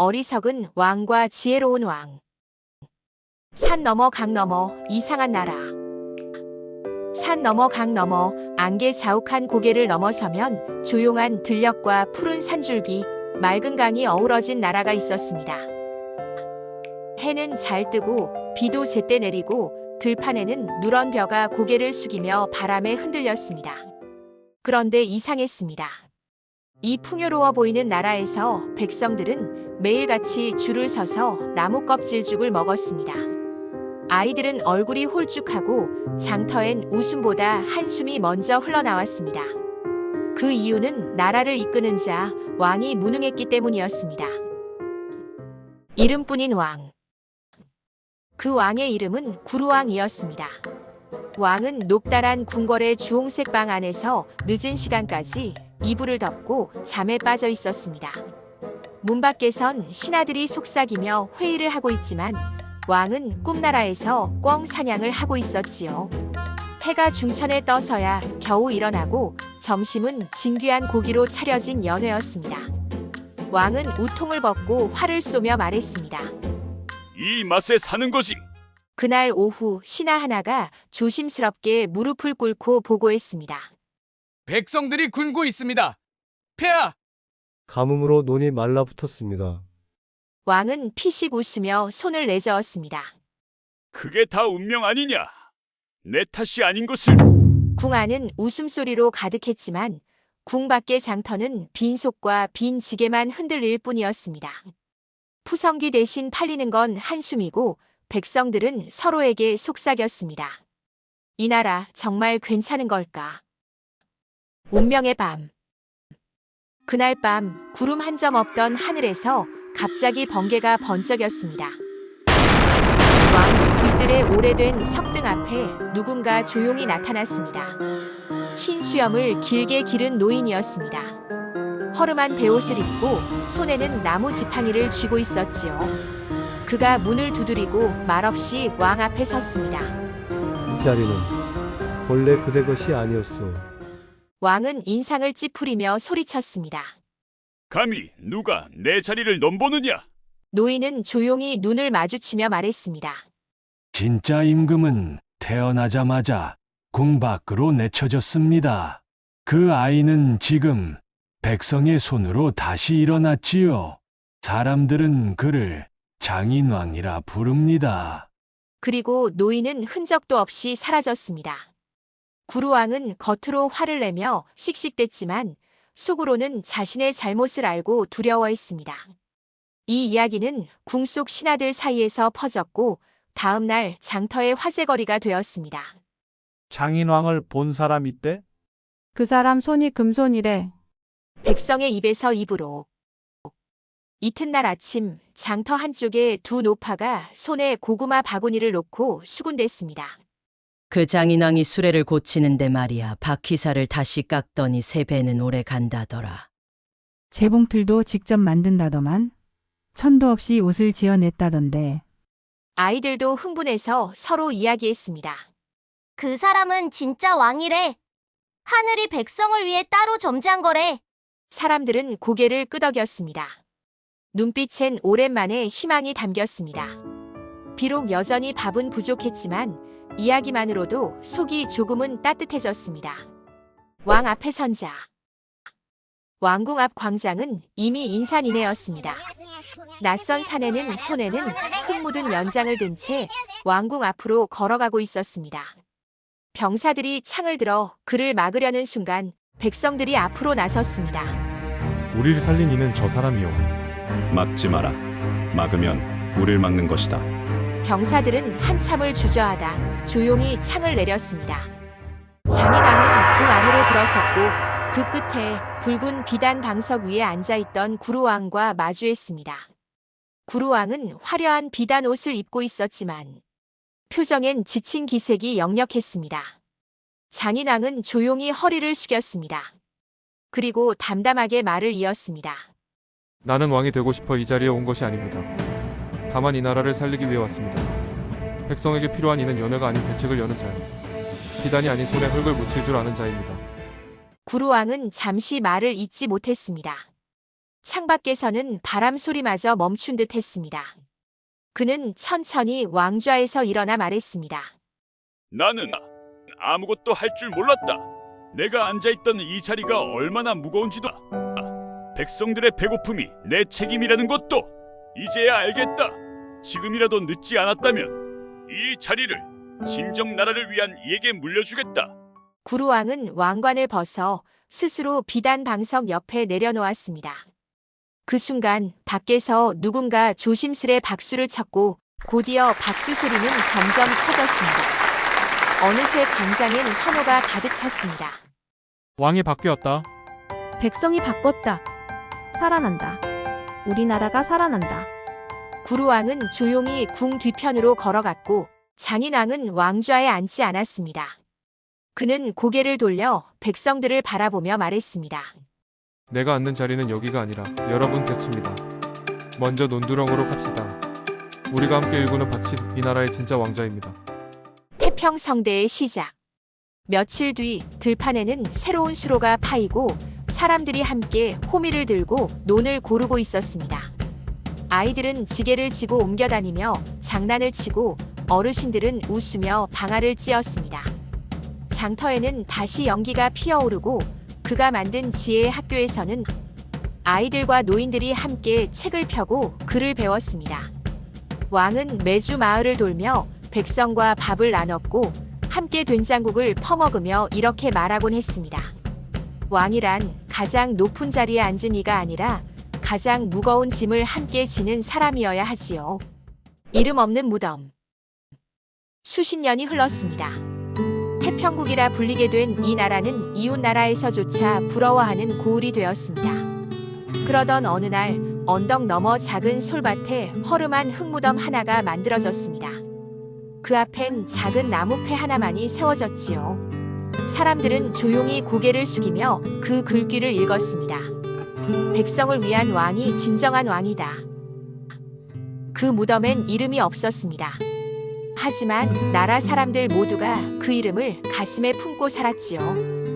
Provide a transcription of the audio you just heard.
어리석은 왕과 지혜로운 왕. 산 너머 강 너머 이상한 나라. 산 너머 강 너머 안개 자욱한 고개를 넘어서면 조용한 들녘과 푸른 산줄기, 맑은 강이 어우러진 나라가 있었습니다. 해는 잘 뜨고 비도 제때 내리고 들판에는 누런 벼가 고개를 숙이며 바람에 흔들렸습니다. 그런데 이상했습니다. 이 풍요로워 보이는 나라에서 백성들은 매일같이 줄을 서서 나무 껍질죽을 먹었습니다. 아이들은 얼굴이 홀쭉하고 장터엔 웃음보다 한숨이 먼저 흘러나왔습니다. 그 이유는 나라를 이끄는 자, 왕이 무능했기 때문이었습니다. 이름뿐인 왕. 그 왕의 이름은 구루왕이었습니다. 왕은 녹달한 궁궐의 주홍색 방 안에서 늦은 시간까지 이불을 덮고 잠에 빠져 있었습니다. 문 밖에선 신하들이 속삭이며 회의를 하고 있지만 왕은 꿈나라에서 꿩 사냥을 하고 있었지요. 해가 중천에 떠서야 겨우 일어나고 점심은 진귀한 고기로 차려진 연회였습니다. 왕은 우통을 벗고 활을 쏘며 말했습니다. 이 맛에 사는 거지. 그날 오후 신하 하나가 조심스럽게 무릎을 꿇고 보고했습니다. 백성들이 굶고 있습니다. 폐하, 가뭄으로 논이 말라붙었습니다. 왕은 피식 웃으며 손을 내저었습니다. 그게 다 운명 아니냐? 내 탓이 아닌 것을 궁 안은 웃음소리로 가득했지만 궁 밖의 장터는 빈속과 빈 지게만 흔들릴 뿐이었습니다. 푸성기 대신 팔리는 건 한숨이고 백성들은 서로에게 속삭였습니다. 이 나라 정말 괜찮은 걸까? 운명의 밤. 그날 밤 구름 한 점 없던 하늘에서 갑자기 번개가 번쩍였습니다. 왕국 뒤뜰의 오래된 석등 앞에 누군가 조용히 나타났습니다. 흰 수염을 길게 기른 노인이었습니다. 허름한 베옷을 입고 손에는 나무 지팡이를 쥐고 있었지요. 그가 문을 두드리고 말없이 왕 앞에 섰습니다. 이 자리는 본래 그대 것이 아니었소. 왕은 인상을 찌푸리며 소리쳤습니다. 감히 누가 내 자리를 넘보느냐? 노인은 조용히 눈을 마주치며 말했습니다. 진짜 임금은 태어나자마자 궁 밖으로 내쳐졌습니다. 그 아이는 지금 백성의 손으로 다시 일어났지요. 사람들은 그를 장인왕이라 부릅니다. 그리고 노인은 흔적도 없이 사라졌습니다. 구루왕은 겉으로 화를 내며 씩씩댔지만 속으로는 자신의 잘못을 알고 두려워했습니다. 이 이야기는 궁 속 신하들 사이에서 퍼졌고 다음 날 장터의 화제거리가 되었습니다. 장인왕을 본 사람 있대? 그 사람 손이 금손이래. 백성의 입에서 입으로. 이튿날 아침 장터 한쪽에 두 노파가 손에 고구마 바구니를 놓고 수군댔습니다. 그 장인왕이 수레를 고치는데 말이야 바퀴살을 다시 깎더니 세 배는 오래 간다더라. 재봉틀도 직접 만든다더만. 천도 없이 옷을 지어냈다던데. 아이들도 흥분해서 서로 이야기했습니다. 그 사람은 진짜 왕이래. 하늘이 백성을 위해 따로 점지한 거래. 사람들은 고개를 끄덕였습니다. 눈빛엔 오랜만에 희망이 담겼습니다. 비록 여전히 밥은 부족했지만 이야기만으로도 속이 조금은 따뜻해졌습니다. 왕 앞에 선자. 왕궁 앞 광장은 이미 인산인해였습니다. 낯선 사내는 손에는 흙 묻은 연장을 든 채 왕궁 앞으로 걸어가고 있었습니다. 병사들이 창을 들어 그를 막으려는 순간 백성들이 앞으로 나섰습니다. 우리를 살린 이는 저 사람이요. 막지 마라. 막으면 우릴 막는 것이다. 병사들은 한참을 주저하다 조용히 창을 내렸습니다. 장인왕은 궁 안으로 들어섰고 그 끝에 붉은 비단 방석 위에 앉아있던 구루왕과 마주했습니다. 구루왕은 화려한 비단 옷을 입고 있었지만 표정엔 지친 기색이 역력했습니다. 장인왕은 조용히 허리를 숙였습니다. 그리고 담담하게 말을 이었습니다. 나는 왕이 되고 싶어 이 자리에 온 것이 아닙니다. 다만 이 나라를 살리기 위해 왔습니다. 백성에게 필요한 이는 연회가 아닌 대책을 여는 자요. 비단이 아닌 손에 흙을 묻힐 줄 아는 자입니다. 구루왕은 잠시 말을 잇지 못했습니다. 창밖에서는 바람 소리마저 멈춘 듯 했습니다. 그는 천천히 왕좌에서 일어나 말했습니다. 나는 아무것도 할 줄 몰랐다. 내가 앉아있던 이 자리가 얼마나 무거운지도 백성들의 배고픔이 내 책임이라는 것도 이제야 알겠다. 지금이라도 늦지 않았다면 이 자리를 진정 나라를 위한 이에게 물려주겠다. 구루왕은 왕관을 벗어 스스로 비단 방석 옆에 내려놓았습니다. 그 순간 밖에서 누군가 조심스레 박수를 쳤고 곧이어 박수 소리는 점점 커졌습니다. 어느새 광장엔 환호가 가득 찼습니다. 왕이 바뀌었다. 백성이 바꿨다. 살아난다. 우리나라가 살아난다. 구루왕은 조용히 궁 뒤편으로 걸어갔고 장인왕은 왕좌에 앉지 않았습니다. 그는 고개를 돌려 백성들을 바라보며 말했습니다. 내가 앉는 자리는 여기가 아니라 여러분 곁입니다. 먼저 논두렁으로 갑시다. 우리가 함께 일구는 밭이 이 나라의 진짜 왕자입니다. 태평성대의 시작. 며칠 뒤 들판에는 새로운 수로가 파이고 사람들이 함께 호미를 들고 논을 고르고 있었습니다. 아이들은 지게를 지고 옮겨다니며 장난을 치고 어르신들은 웃으며 방아를 찧었습니다. 장터에는 다시 연기가 피어오르고 그가 만든 지혜의 학교에서는 아이들과 노인들이 함께 책을 펴고 글을 배웠습니다. 왕은 매주 마을을 돌며 백성과 밥을 나눴고 함께 된장국을 퍼먹으며 이렇게 말하곤 했습니다. 왕이란 가장 높은 자리에 앉은 이가 아니라 가장 무거운 짐을 함께 지는 사람이어야 하지요. 이름 없는 무덤. 수십 년이 흘렀습니다. 태평국이라 불리게 된 이 나라는 이웃 나라에서조차 부러워하는 고을이 되었습니다. 그러던 어느 날 언덕 너머 작은 솔밭에 허름한 흙무덤 하나가 만들어졌습니다. 그 앞엔 작은 나무패 하나만이 세워졌지요. 사람들은 조용히 고개를 숙이며 그 글귀를 읽었습니다. 백성을 위한 왕이 진정한 왕이다. 그 무덤엔 이름이 없었습니다. 하지만 나라 사람들 모두가 그 이름을 가슴에 품고 살았지요.